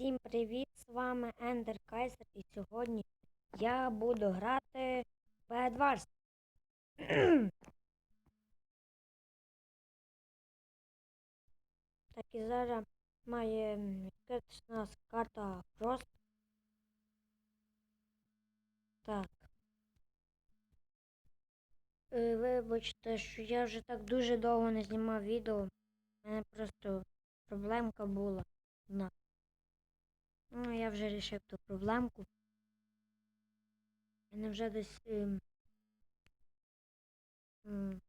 Всім привіт! З вами Ендер Кайзер і сьогодні я буду грати в Bed Wars. так і зараз має відкритися у нас карта Frost. Так. Е, Вибачте, що я вже так дуже довго не знімав відео. У мене просто проблемка була. Ну, я вже рішив ту проблемку. Мене вже десь ем, ем,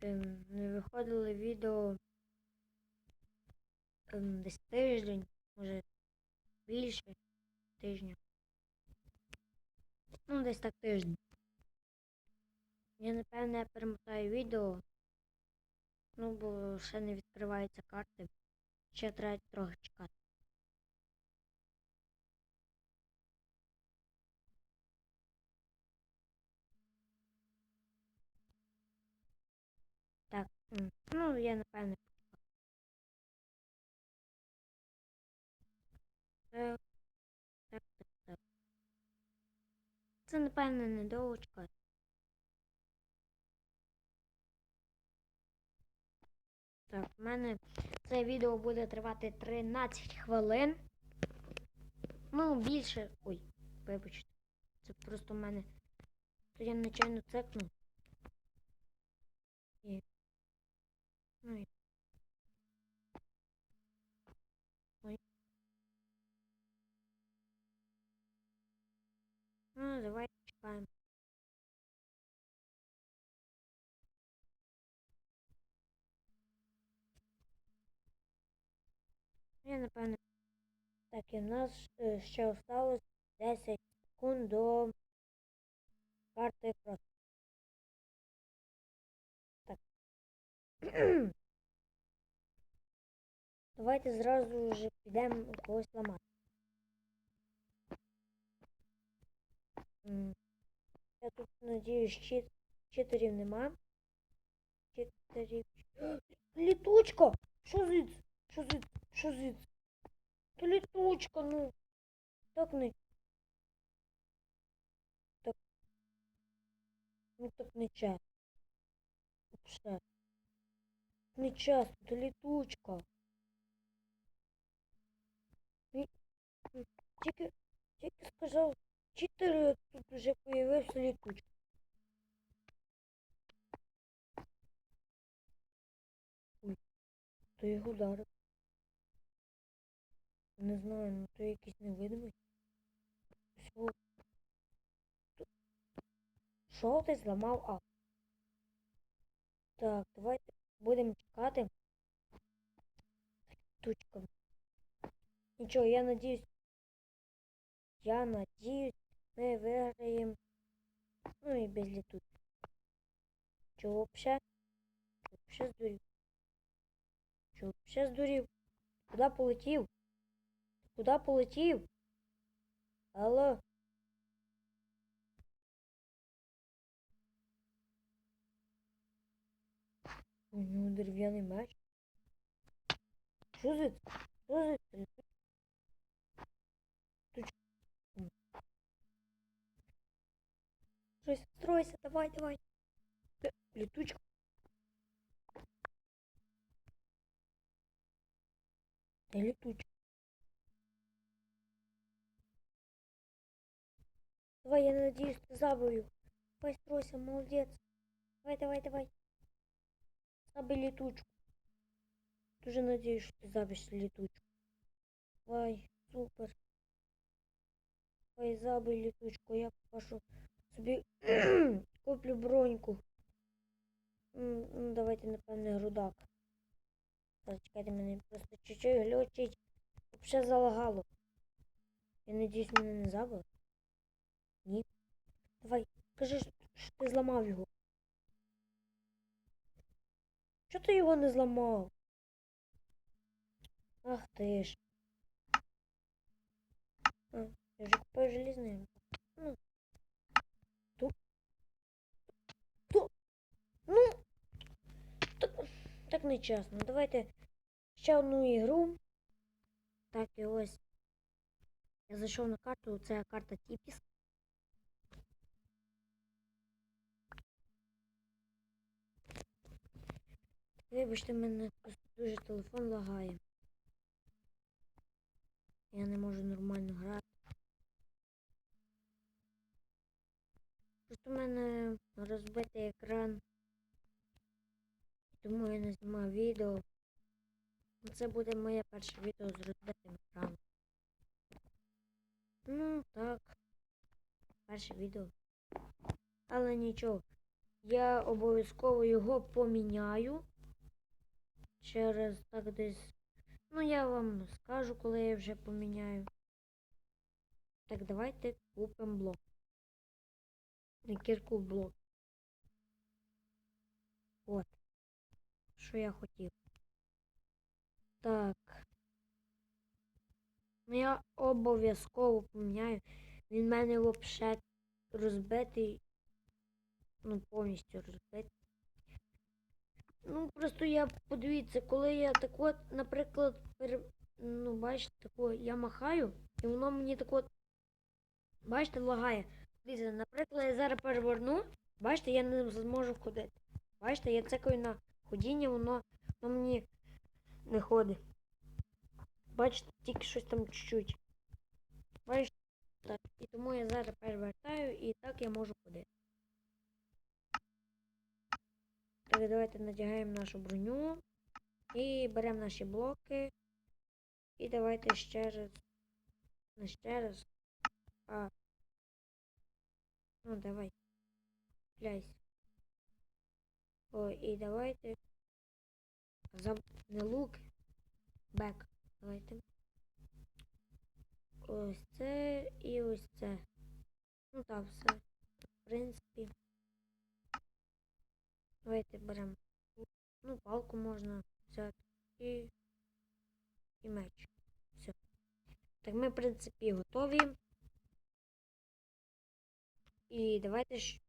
ем, не виходили відео ем, десь тиждень, може більше тижня. Ну, десь так тиждень. Я напевне перемотаю відео. Ну, бо ще не відкриваються карти. Ще треба трохи чекати. Ну я напевне так. Це напевне недовго чекати. Так, в мене це відео буде тривати 13 хвилин. Ну, більше. Ой, вибачте. Це просто в мене. Я нечайно цекнув. І. Ну і. Ой. Ну, давай чекаємо. Я напевно. Так, і в нас е, ще осталось 10 секунд до карти просто. Давайте зразу вже підемо когось ламати. Я тут надіюсь, чит... читерів нема. Читерів. Літучка! Що звідси? Що звідси? Що звідси? Та літучка, ну. Так не. Так. Ну так не час. Все. Не час. Ні- ні, Тільки, тільки сказав, чотири тут вже появився літучка. Ой, то його ударив. Не знаю, ну то якийсь невидимий. Що? Що ти зламав А? Так, давайте будемо чекати. Тучка. Нічого, я надіюсь. Я надіюсь, ми виграємо. Ну і без літучки. Чого ще? Чого ще здурів? Чого ще здурів? Куди полетів? Куда полетів? Алло? У нього дерев'яний меч. Що за це? Що за це? Щось стройся, давай, давай. Е, Літучка. Де літучка? Давай, я надеюсь, ты забыл. Давай, стройся, молодец. Давай, давай, давай. Забей летучку. Тоже надеюсь, что ты забьешь летучку. Давай, супер. Давай, забий летучку. Я попрошу собі куплю броньку. Ну, давайте, напевне, грудак. Чекайте, мене просто чуть-чуть глючить. Взагалі залагало. Я надіюсь, мене не забили. Ні. Давай, кажи, що ти зламав його. Чого ти його не зламав? Ах ти ж. А, я вже купив желізний. Ну. Ту. Ту. Ну. Так, так нечесно. Давайте ще одну ігру. Так і ось Я зайшов на карту, це карта Тіпіс. Вибачте, мене просто дуже телефон лагає. Я не можу нормально грати. Просто в мене розбитий екран. Тому я не знімаю відео. Це буде моє перше відео з розбитим екраном. Ну, так. Перше відео. Але нічого. Я обов'язково його поміняю. Через так десь. Ну, я вам скажу, коли я вже поміняю. Так, давайте купимо блок. Не кірку блок. От. Що я хотів. Так. Ну я обов'язково поміняю. Він в мене взагалі розбитий. Ну, повністю розбитий. Ну, просто я подивіться, коли я так от, наприклад, пере... ну, бачите, тако, я махаю, і воно мені так от, бачите, лагає. Дивіться, наприклад, я зараз переверну, бачите, я не зможу ходити. Бачите, я цикаю на ходіння, воно, воно мені не ходить. Бачите, тільки щось там чуть-чуть. Бачите? Так. І тому я зараз перевертаю і так я можу ходити. Так, давайте надягаємо нашу броню. І беремо наші блоки. І давайте ще раз. Не ще раз. А. Ну, давай. Пляйся. О, і давайте. Заб... Не лук. Бек. Давайте. Ось це і ось це. Ну так, все. В принципі. Давайте беремо. Ну, палку можна взяти. І. І меч. Все. Так ми, в принципі, готові. І давайте ж.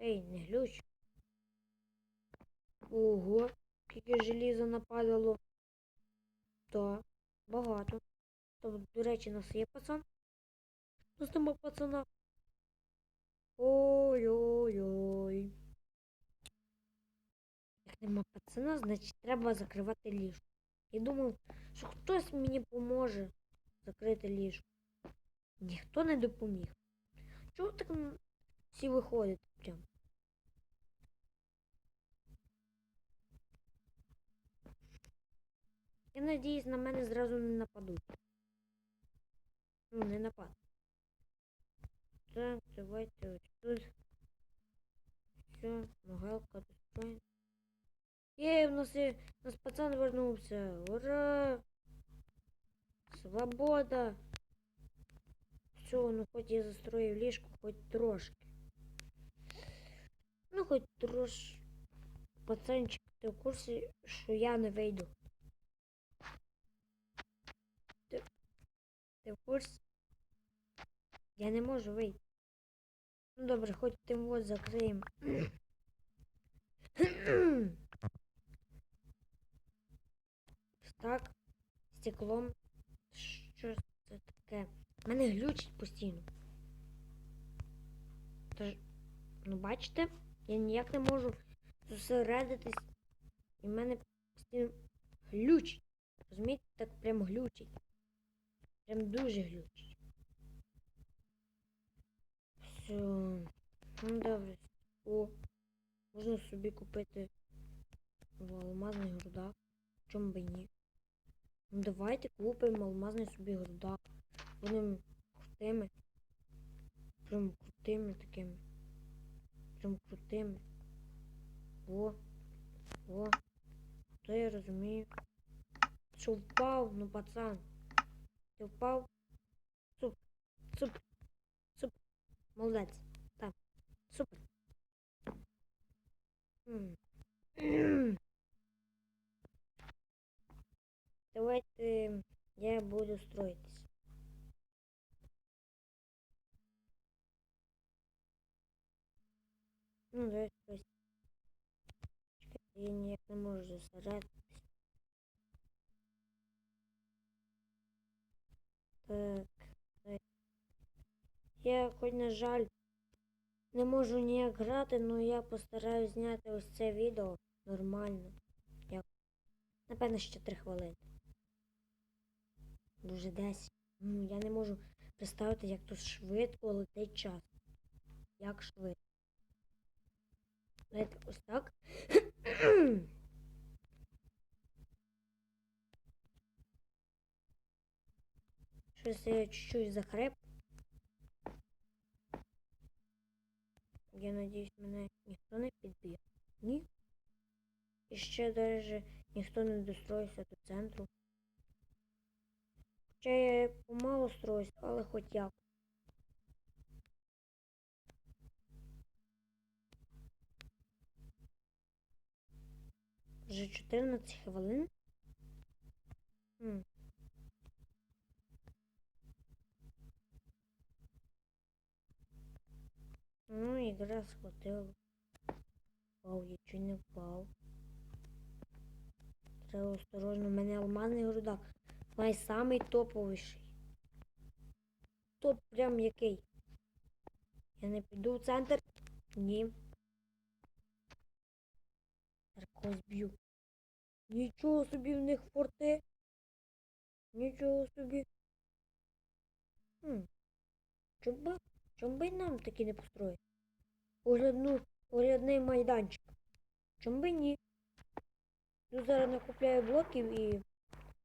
Ей, не глюч. Ого, скільки желіза нападало. Так, багато. Тобто, до речі, у нас є пацан. У нас нема пацана. Ой-ой-ой. Як нема пацана, значить треба закривати ліжко. Я думав, що хтось мені поможе закрити ліжко. Ніхто не допоміг. Чого так всі виходять прям? Я надіюсь, на мене зразу не нападуть. Ну, не напад. Так, давайте ось тут. Все, могилка достроєна. Є, в нас, є, у нас пацан вернувся. Ура! Свобода! Все, ну хоч я застроїв ліжко, хоч трошки. Ну, хоч трош. Пацанчик, ти в курсі, що я не вийду. Ти, ти в курсі? Я не можу вийти. Ну добре, хоч тим вот закриємо. так, стеклом. Що це таке? Мене глючить постійно. Тож, ну бачите, я ніяк не можу зосередитись. І в мене постійно глючить. Розумієте, так прям глючить. Прям дуже глючить. Ну добре. О, можна собі купити в алмазний грудак. Чому би ні? Ну давайте купимо алмазний собі грудак. Будемо крутими. Прям крутими такими. Прям крутими. О. О. То я розумію. Що впав, ну пацан. Ти впав? Суп. Суп. Молодець. Так. Супер. Давайте я буду строїтись. Ну, ось. Чекайте, я ніяк не можу зосередитись. Так. Я, хоч на жаль, не можу ніяк грати, але я постараюсь зняти ось це відео нормально. Як? Напевно, ще 3 хвилини. Дуже 10. Ну, я не можу представити, як тут швидко летить час. Як швидко. Давайте ось так. Щось я чуть-чуть захреп. Я надіюсь, мене ніхто не підб'є. Ні. І ще навіть ніхто не достроївся до центру. Хоча я помало строюсь, але хоч як. Вже 14 хвилин. Хм. Ну, игра схватила. Вау, я чуть не впав. Треба осторожно, у мене алмазний грудак. Найсамий топовіший. Топ прям який. Я не піду в центр. Ні. Тарко зб'ю. Нічого собі в них форти. Нічого собі. Хм. Би, чому би нам таки не построїти? Оглядну, оглядний майданчик. Чому би ні? Тут зараз накупляю блоків і,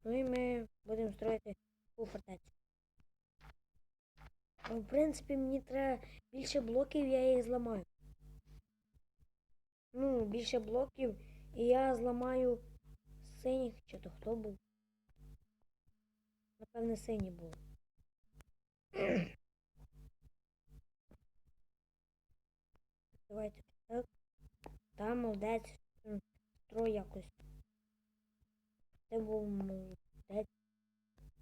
ну і ми будемо строїти у фортецю. В принципі, мені треба більше блоків, я їх зламаю. Ну, більше блоків, і я зламаю синіх, чи то хто був. Напевне, синій був. Давайте так. Там молодець. Строй якось. Ти був молодець.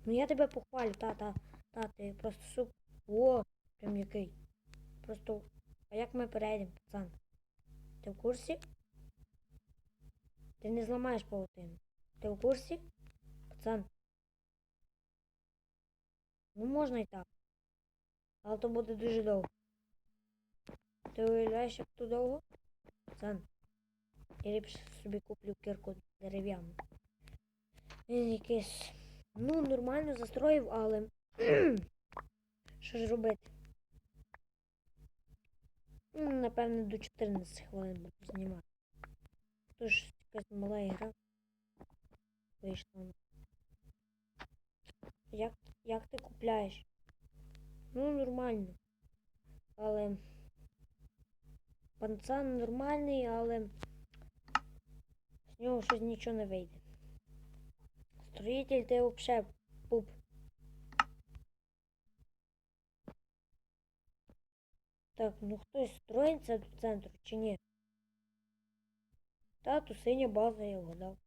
Ну я тебе похвалю, та-та. Та, ти просто суп. О, прям який. Просто. А як ми перейдемо, пацан? Ти в курсі? Ти не зламаєш паутину. Ти в курсі? Пацан. Ну можна і так. Але то буде дуже довго. Ти уявляєш, як то довго? Пацан. Я ліпше собі куплю кирку дерев'яну. Він якийсь. Ну, нормально застроїв, але. Що ж робити? Ну, напевно, до 14 хвилин буду знімати. Тож якась мала ігра. Вийшла. Як, як ти купляєш? Ну, нормально. Але. Панцан нормальний, але з нього щось нічого не вийде. Строїтель ти взагалі пуп. Так, ну хтось строїться до центру чи ні? Та, то синя база, я вгадав.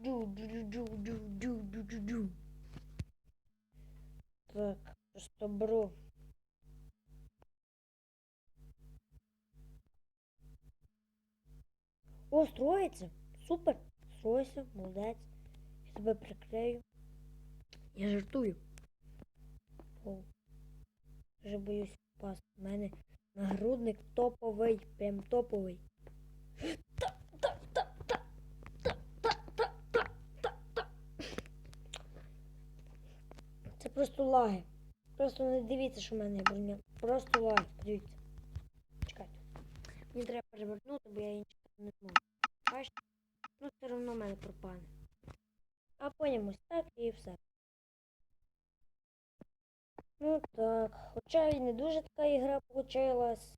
Джу-джу-джу-джу-джу-джу-джу-джу. Так, просто бро. О, строїться. Супер. Стройся, молодець. Я тебе приклею. Я жартую. О, вже боюсь пас. У мене нагрудник топовий, прям топовий. Це просто лаги. Просто не дивіться, що в мене броня. Просто лаги. Дивіться. Чекайте. Мені треба перевернути, бо я інше не зможу. Бачите? Ну, все одно мене пропане. А потім ось так і все. Ну так, хоча і не дуже така ігра получилась.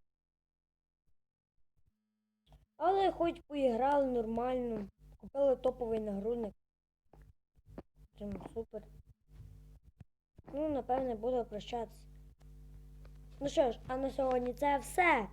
Але хоч поіграли нормально. Купили топовий нагрудник. Прям супер. Ну, напевне, буду прощатися. Ну що ж, а на сьогодні це все.